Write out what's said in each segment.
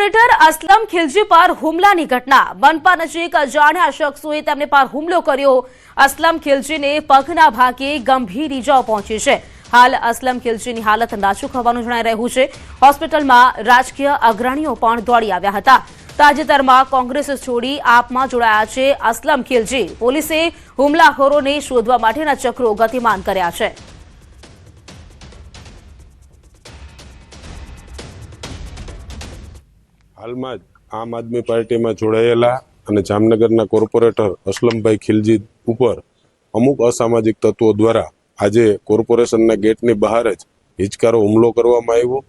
Corporator Aslam Khilji પર હુમલાની ઘટના. બનપા નજીક અજાણ્યા શખ્સોએ તેમને પર હુમલો કર્યો. અસલમ ખિલજીને પગના ભાગે ગંભીર ઇજાઓ પહોંચી છે. હાલ અસલમ ખિલજીની હાલત નાજુક હોવાનું જણાઈ રહ્યું છે. હોસ્પિટલમાં રાજકીય અગ્રણીઓ પણ દોડી આવ્યા હતા. તાજેતરમાં કોંગ્રેસ છોડી આપમાં જોડાયા છે અસલમ ખિલજી. પોલીસે હુમલાખોરોને શોધવા માટેના ચક્રો ગતિમાન કર્યા છે. હાલમાં જ આમ આદમી પાર્ટીમાં જોડાયેલા અને જામનગરના કોર્પોરેટર અસલમભાઈ ખિલજી ઉપર અમુક અસામાજિક તત્વો દ્વારા આજે કોર્પોરેશનના ગેટની બહાર જ હિચકારો હુમલો કરવામાં આવ્યો.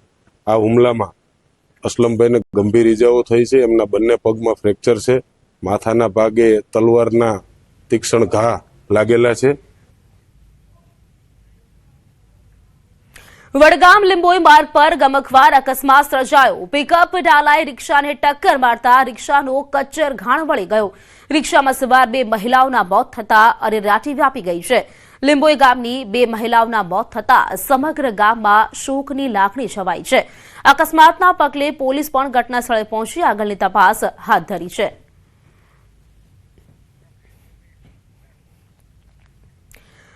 આ હુમલામાં અસલમભાઈને ગંભીર ઈજાઓ થઈ છે. એમના બંને પગમાં ફ્રેક્ચર છે. માથાના ભાગે તલવારના તીક્ષ્ણ ઘા લાગેલા છે. વડગામ લીંબોઈ માર્ગ પર ગમખવાર અકસ્માત સર્જાયો. પિકઅપ ડાલાએ રિક્ષાને ટક્કર મારતા રિક્ષાનો કચ્ચર ઘાણ વળી ગયો. રિક્ષામાં સવાર બે મહિલાઓના મોત થતા અરેરાટી વ્યાપી ગઈ છે. લીંબોઈ ગામની બે મહિલાઓના મોત થતા સમગ્ર ગામમાં શોકની લાગણી છવાઈ છે. અકસ્માતના પગલે પોલીસ પણ ઘટના સ્થળે પહોંચી આગળની તપાસ હાથ ધરી છે.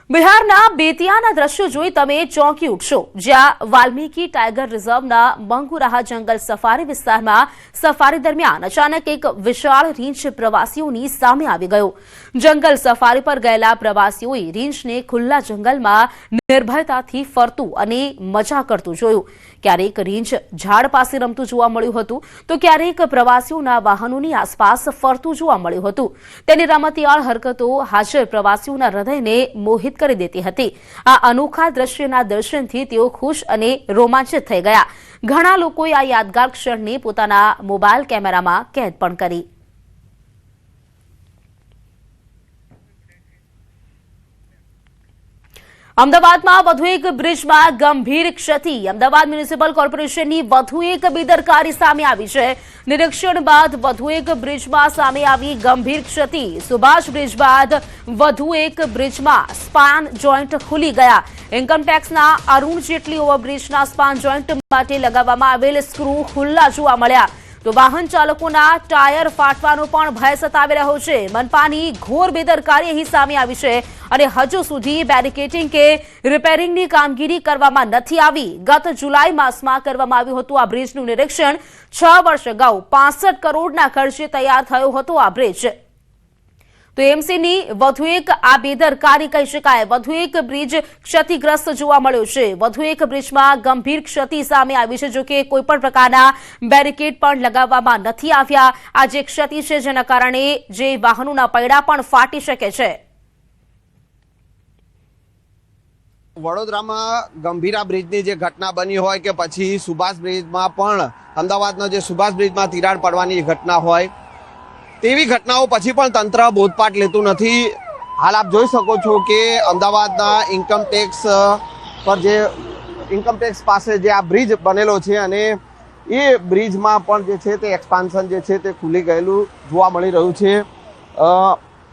બિહારના બેતિયાના દ્રશ્યો જોઈ તમે ચોંકી ઉઠશો. જ્યાં વાલ્મીકી ટાઈગર રિઝર્વના મંગુરાહા જંગલ સફારી વિસ્તારમાં સફારી દરમિયાન અચાનક એક વિશાળ રીંછ પ્રવાસીઓની સામે આવી ગયો. જંગલ સફારી પર ગયેલા પ્રવાસીઓએ રીંછને ખુલ્લા જંગલમાં નિર્ભયતાથી ફરતું અને મજા કરતું જોયું. ક્યારેક રીંછ ઝાડ પાસે રમતું જોવા મળ્યું હતું, તો ક્યારેક પ્રવાસીઓના વાહનોની આસપાસ ફરતું જોવા મળ્યું હતું. તેની રમતિયાળ હરકતો હાજર પ્રવાસીઓના હૃદયને મોહિત કરી દેતી હતી. આ અનોખા દ્રશ્યના દર્શનથી તેઓ ખુશ અને રોમાંચિત થઈ ગયા. ઘણા લોકોએ આ યાદગાર ક્ષણને પોતાના મોબાઈલ કેમેરામાં કેદ પણ કરી. અમદાવાદમાં વધુ એક બ્રિજમાં ગંભીર ક્ષતિ. અમદાવાદ મ્યુનિસિપલ કોર્પોરેશનની વધુ એક બેદરકારી સામે આવી છે. નિરીક્ષણ બાદ વધુ એક બ્રિજમાં સામે આવી ગંભીર ક્ષતિ. સુભાષ બ્રિજ બાદ વધુ એક બ્રિજમાં સ્પાન જોઈન્ટ ખુલી ગયા. ઇન્કમટેક્સના અરુણ જેટલી ઓવરબ્રિજના સ્પાન જોઈન્ટ માટે લગાવવામાં આવેલ સ્ક્રૂ ખુલ્લા જોવા મળ્યા. તો વાહન ચાલકોના ટાયર ફાટવાનો પણ ભય સતાવી રહ્યો છે. મનપાની ઘોર બેદરકારી અહીં સામે આવી છે અને હજુ સુધી બેરિકેટિંગ કે રિપેરિંગની કામગીરી કરવામાં નથી આવી. ગત જુલાઈ માસમાં કરવામાં આવ્યું હતું આ બ્રિજનું નિરીક્ષણ. છ વર્ષ અગાઉ પાસઠ કરોડના ખર્ચે તૈયાર થયો હતો આ બ્રિજ. તો એમસીની વધુ એક આ બેદરકારી કહી શકાય. વધુ એક બ્રિજ ક્ષતિગ્રસ્ત જોવા મળ્યો છે. વધુ એક બ્રિજમાં ગંભીર ક્ષતિ સામે આવી છે જોકે કોઈપણ પ્રકારના બેરિકેડ પણ લગાવવામાં નથી આવ્યા. આ જે ક્ષતિ છે, જેના કારણે જે વાહનોના પૈડા પણ ફાટી શકે છે. વડોદરામાં ગંભીરા બ્રિજની જે ઘટના બની હોય કે પછી સુભાષ બ્રિજમાં પણ અમદાવાદનો જે સુભાષ બ્રિજમાં તિરાડ પડવાની ઘટના હોય તેવી ઘટનાઓ પછી પણ તંત્ર બોધપાઠ લેતું નથી. હાલ આપ જોઈ શકો છો કે અમદાવાદના ઇન્કમ ટેક્સ પર જે ઇન્કમ ટેક્સ પાસે જે આ બ્રિજ બનેલો છે અને એ બ્રિજમાં પણ જે છે તે એક્સપાન્શન જે છે તે ખુલી ગયેલું જોવા મળી રહ્યું છે.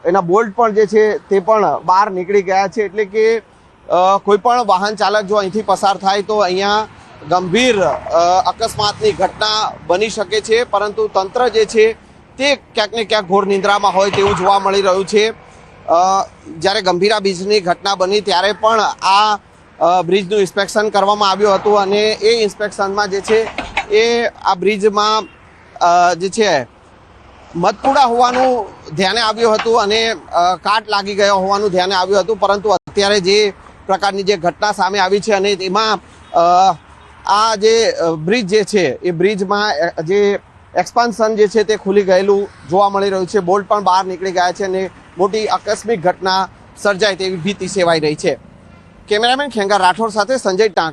એના બોલ્ટ પણ જે છે તે પણ બહાર નીકળી ગયા છે એટલે કે કોઈ પણ વાહન ચાલક જો અહીંથી પસાર થાય તો અહીંયા ગંભીર અકસ્માતની ઘટના બની શકે છે. પરંતુ તંત્ર જે છે તે ક્યાંક ને ક્યાંક ઘોર નિંદ્રામાં હોય તેવું જોવા મળી રહ્યું છે. જ્યારે ગંભીરા બ્રિજની ઘટના બની ત્યારે પણ આ બ્રિજનું ઇન્સ્પેક્શન કરવામાં આવ્યું હતું અને એ ઇન્સ્પેક્શનમાં જે છે એ આ બ્રિજમાં જે છે મતપુડા હોવાનું ધ્યાને આવ્યું હતું અને કાટ લાગી ગયો હોવાનું ધ્યાને આવ્યું હતું. પરંતુ અત્યારે જે પ્રકારની જે ઘટના સામે આવી છે અને એમાં આ જે બ્રિજ જે છે એ બ્રિજમાં જે એક્સપાન્શન જે છે તે ખુલી ગયેલું જોવા મળી રહ્યું છે. બોલ્ટ પણ બહાર નીકળી ગયા છે અને મોટી આકસ્મિક ઘટના સર્જાય તેવી ભીતિ સેવાઈ રહી છે. કેમેરામેન ખેંગા રાઠોડ સાથે સંજય ટાંક